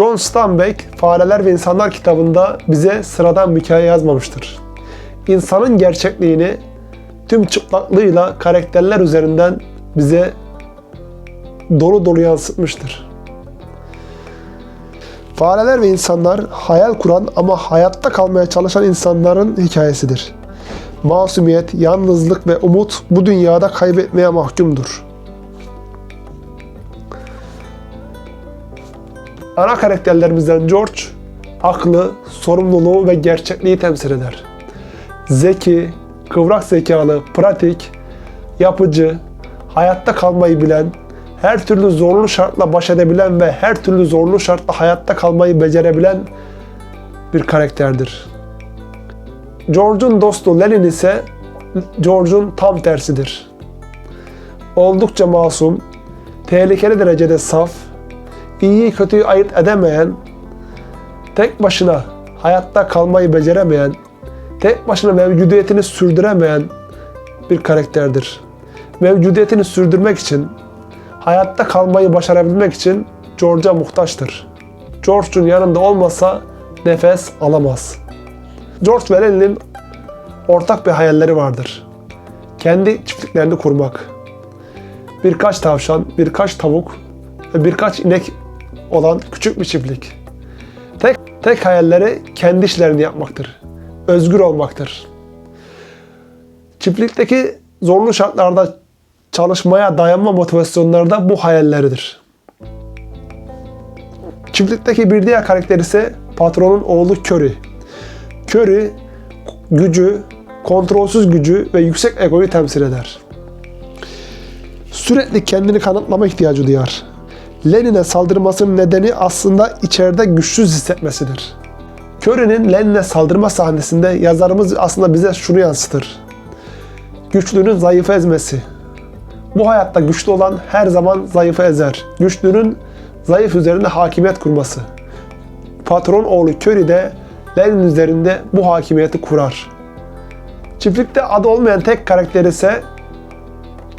John Steinbeck, Fareler ve İnsanlar kitabında bize sıradan bir hikaye yazmamıştır. İnsanın gerçekliğini tüm çıplaklığıyla karakterler üzerinden bize dolu dolu yansıtmıştır. Fareler ve insanlar hayal kuran ama hayatta kalmaya çalışan insanların hikayesidir. Masumiyet, yalnızlık ve umut bu dünyada kaybetmeye mahkumdur. Ana karakterlerimizden George, aklı, sorumluluğu ve gerçekliği temsil eder. Zeki, kıvrak zekalı, pratik, yapıcı, hayatta kalmayı bilen, her türlü zorlu şartla baş edebilen ve her türlü zorlu şartla hayatta kalmayı becerebilen bir karakterdir. George'un dostu Lenin ise George'un tam tersidir. Oldukça masum, tehlikeli derecede saf, iyiyi kötüyü ayırt edemeyen, tek başına hayatta kalmayı beceremeyen, tek başına mevcudiyetini sürdüremeyen bir karakterdir. Mevcudiyetini sürdürmek için, hayatta kalmayı başarabilmek için George'a muhtaçtır. George'un yanında olmasa nefes alamaz. George ve Lenin'in ortak bir hayalleri vardır. Kendi çiftliklerini kurmak. Birkaç tavşan, birkaç tavuk ve birkaç inek olan küçük bir çiftlik. Tek, tek hayalleri kendi işlerini yapmaktır. Özgür olmaktır. Çiftlikteki zorlu şartlarda çalışmaya dayanma motivasyonları da bu hayalleridir. Çiftlikteki bir diğer karakter ise patronun oğlu Curry. Curry gücü, kontrolsüz gücü ve yüksek egoyu temsil eder. Sürekli kendini kanıtlama ihtiyacı duyar. Lenin'e saldırmasının nedeni aslında içeride güçsüz hissetmesidir. Curry'nin Lenin'e saldırma sahnesinde yazarımız aslında bize şunu yansıtır. Güçlünün zayıfı ezmesi. Bu hayatta güçlü olan her zaman zayıfı ezer. Güçlünün zayıf üzerinde hakimiyet kurması. Patron oğlu Curry de Lenin üzerinde bu hakimiyeti kurar. Çiftlikte adı olmayan tek karakter ise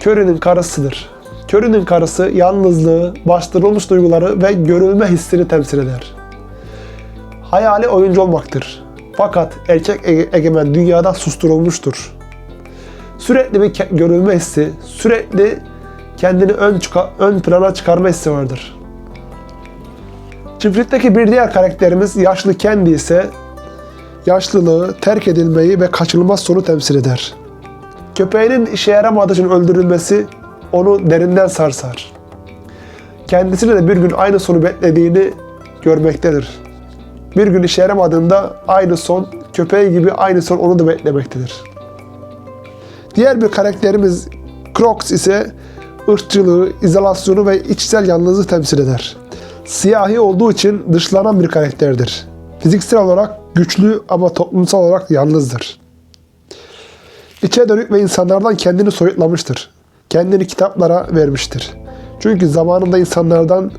Curry'nin karısıdır. Curry'nin karısı yalnızlığı, bastırılmış duyguları ve görülme hissini temsil eder. Hayali oyuncu olmaktır. Fakat erkek ege- egemen dünyada susturulmuştur. Sürekli bir görülme hissi, sürekli kendini ön, ön plana çıkarma hissi vardır. Çiftlikteki bir diğer karakterimiz yaşlı Kendi ise yaşlılığı, terk edilmeyi ve kaçınılmaz sonu temsil eder. Köpeğinin işe yaramadığı için öldürülmesi onu derinden sarsar. Kendisine de bir gün aynı sonu beklediğini görmektedir. Bir gün işe yaramadığında aynı son, köpeği gibi aynı son onu da beklemektedir. Diğer bir karakterimiz Crocs ise ırkçılığı, izolasyonu ve içsel yalnızlığı temsil eder. Siyahi olduğu için dışlanan bir karakterdir. Fiziksel olarak güçlü ama toplumsal olarak yalnızdır. İçe dönük ve insanlardan kendini soyutlamıştır. Kendini kitaplara vermiştir. Çünkü zamanında insanlardan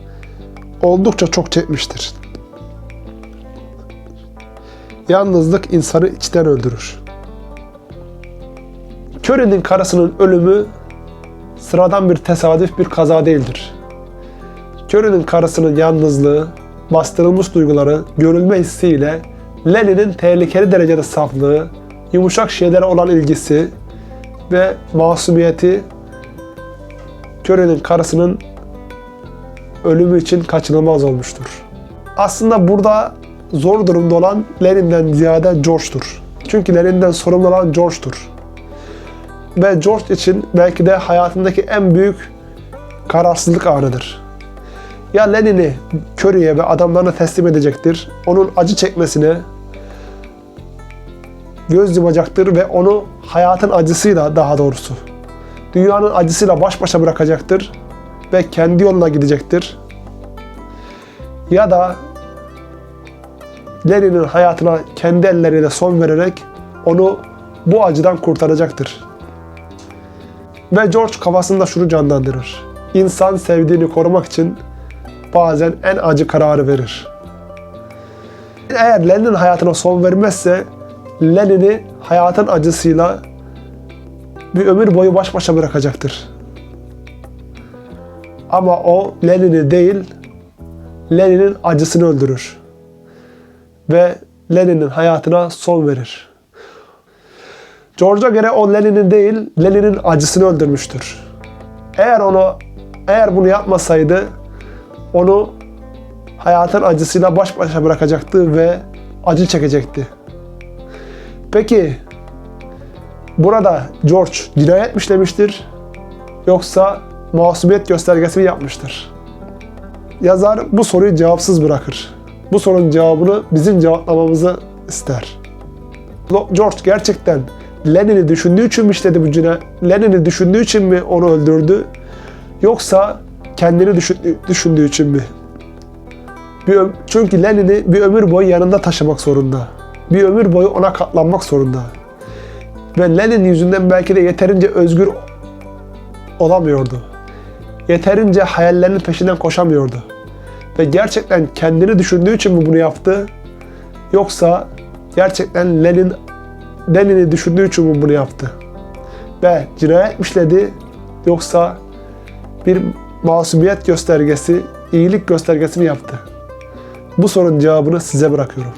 oldukça çok çekmiştir. Yalnızlık insanı içten öldürür. Curry'nin karısının ölümü sıradan bir tesadüf bir kaza değildir. Curry'nin karısının yalnızlığı, bastırılmış duyguları, görülme hissiyle Lenin'in tehlikeli derecede saflığı, yumuşak şeylere olan ilgisi ve masumiyeti Curry'nin karısının ölümü için kaçınılmaz olmuştur. Aslında burada zor durumda olan Lenin'den ziyade George'dur. Çünkü Lenin'den sorumlu olan George'dur. Ve George için belki de hayatındaki en büyük kararsızlık anıdır. Ya Lenin'i Curry'e ve adamlarına teslim edecektir, onun acı çekmesine göz yumacaktır ve onu hayatın acısıyla daha doğrusu dünyanın acısıyla baş başa bırakacaktır ve kendi yoluna gidecektir. Ya da Lenin'in hayatına kendi elleriyle son vererek onu bu acıdan kurtaracaktır. Ve George kafasında şunu canlandırır. İnsan sevdiğini korumak için bazen en acı kararı verir. Eğer Lenin hayatına son vermezse Lenin'i hayatın acısıyla bir ömür boyu baş başa bırakacaktır. Ama o Lenin'i değil, Lenin'in acısını öldürür. Ve Lenin'in hayatına son verir. George'a göre o Lenin'in değil, Lenin'in acısını öldürmüştür. Eğer onu eğer bunu yapmasaydı onu hayatın acısıyla baş başa bırakacaktı ve acı çekecekti. Peki burada George cinayet mi işlemiştir yoksa masumiyet göstergesi mi yapmıştır? Yazar bu soruyu cevapsız bırakır. Bu sorunun cevabını bizim cevaplamamızı ister. George gerçekten Lenin'i düşündüğü için mi işledi bu cinayet? Lenin'i düşündüğü için mi onu öldürdü? Yoksa kendini düşündüğü, düşündüğü için mi? Bir çünkü Lenin'i bir ömür boyu yanında taşımak zorunda. Bir ömür boyu ona katlanmak zorunda. Ve Lenin yüzünden belki de yeterince özgür olamıyordu. Yeterince hayallerinin peşinden koşamıyordu. Ve gerçekten kendini düşündüğü için mi bunu yaptı? Yoksa gerçekten Lenin Lenin'i düşündüğü için mi bunu yaptı? Ve cinayet mi işledi? Yoksa bir masumiyet göstergesi, iyilik göstergesi mi yaptı? Bu sorunun cevabını size bırakıyorum.